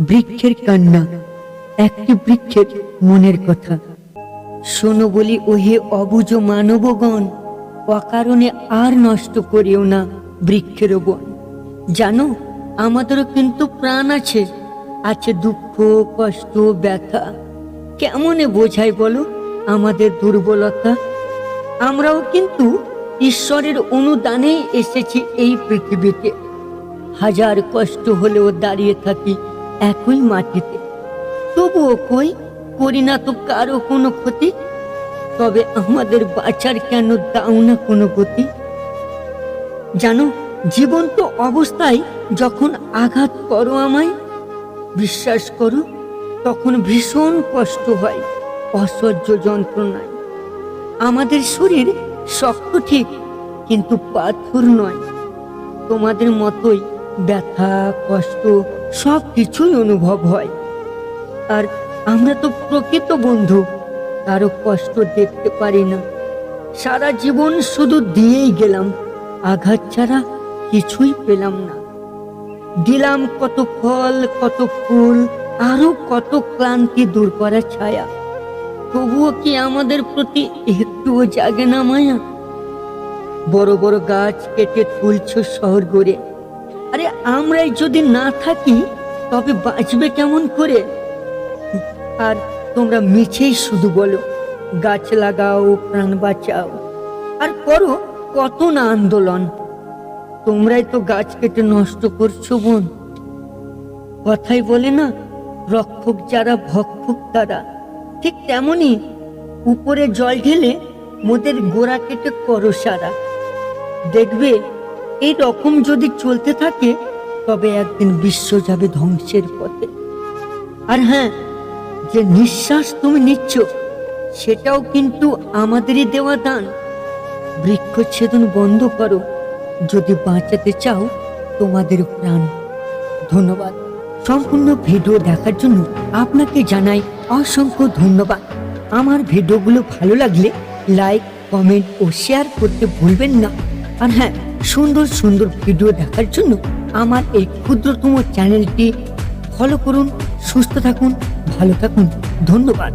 বৃক্ষের কান্না, একটি বৃক্ষের মনের কথা। শোনো বলি, ওহে অবুজ মানবগণ, অকারণে আর নষ্ট করিও না বৃক্ষের বন। জানো, আমাদেরও কিন্তু প্রাণ আছে আছে দুঃখ, কষ্ট, ব্যথা। কেমনে বোঝাই বলো আমাদের দুর্বলতা? আমরাও কিন্তু ঈশ্বরের অনুদানেই এসেছি এই পৃথিবীতে। হাজার কষ্ট হলেও দাঁড়িয়ে থাকি একই মাটিতে। তবুও কই করি না তো কারও কোনো ক্ষতি? তবে আমাদের বাঁচার কেন দাও না কোনো গতি? জানো, জীবন্ত অবস্থায় যখন আঘাত করো আমায়, বিশ্বাস করো, তখন ভীষণ কষ্ট হয়, অসহ্য যন্ত্রণায়। আমাদের শরীর শক্ত ঠিক, কিন্তু পাথর নয়। তোমাদের মতোই ব্যথা, কষ্ট সব কিছুই অনুভব হয়। আর আমরা তো প্রকৃত বন্ধু, কারও কষ্ট দেখতে পারি না। সারা জীবন শুধু দিয়েই গেলাম, আঘাত ছাড়া কিছুই পেলাম না। দিলাম কত ফল, কত ফুল আরও কত ক্লান্তি দূর করা ছায়া। তবুও কি আমাদের প্রতি একটুও জাগে না মায়া? বড় বড় গাছ কেটে তুলছ শহর গড়ে। আরে আমরাই যদি না থাকি, তবে বাঁচবে কেমন করে? আর তোমরা মিছেই শুধু বলো, গাছ লাগাও, প্রাণ বাঁচাও। আর করো, কত না আন্দোলন। তোমরাই তো গাছ কেটে নষ্ট করছ, বোন। কথাই বলে না, রক্ষক যারা, ভক্ষক তারা। ঠিক তেমনি উপরে জল ঢেলে, মোদের গোড়া কেটে করো সারা। দেখবে এই রকম যদি চলতে থাকে, তবে একদিন বিশ্ব যাবে ধ্বংসের পথে। আর হ্যাঁ যে নিঃশ্বাস তুমি নিচ্ছ, সেটাও কিন্তু আমাদেরই দেওয়া দান। বৃক্ষচ্ছেদন বন্ধ করো। যদি বাঁচাতে চাও, তোমাদের প্রাণ। ধন্যবাদ। সম্পূর্ণ ভিডিও দেখার জন্য আপনাকে জানাই অসংখ্য ধন্যবাদ। আমার ভিডিওগুলো ভালো লাগলে লাইক, কমেন্ট ও শেয়ার করতে ভুলবেন না। আর হ্যাঁ সুন্দর সুন্দর ভিডিও দেখার জন্য আমার এই ক্ষুদ্রতম চ্যানেলটি ফলো করুন, সুস্থ থাকুন, ভালো থাকুন। ধন্যবাদ।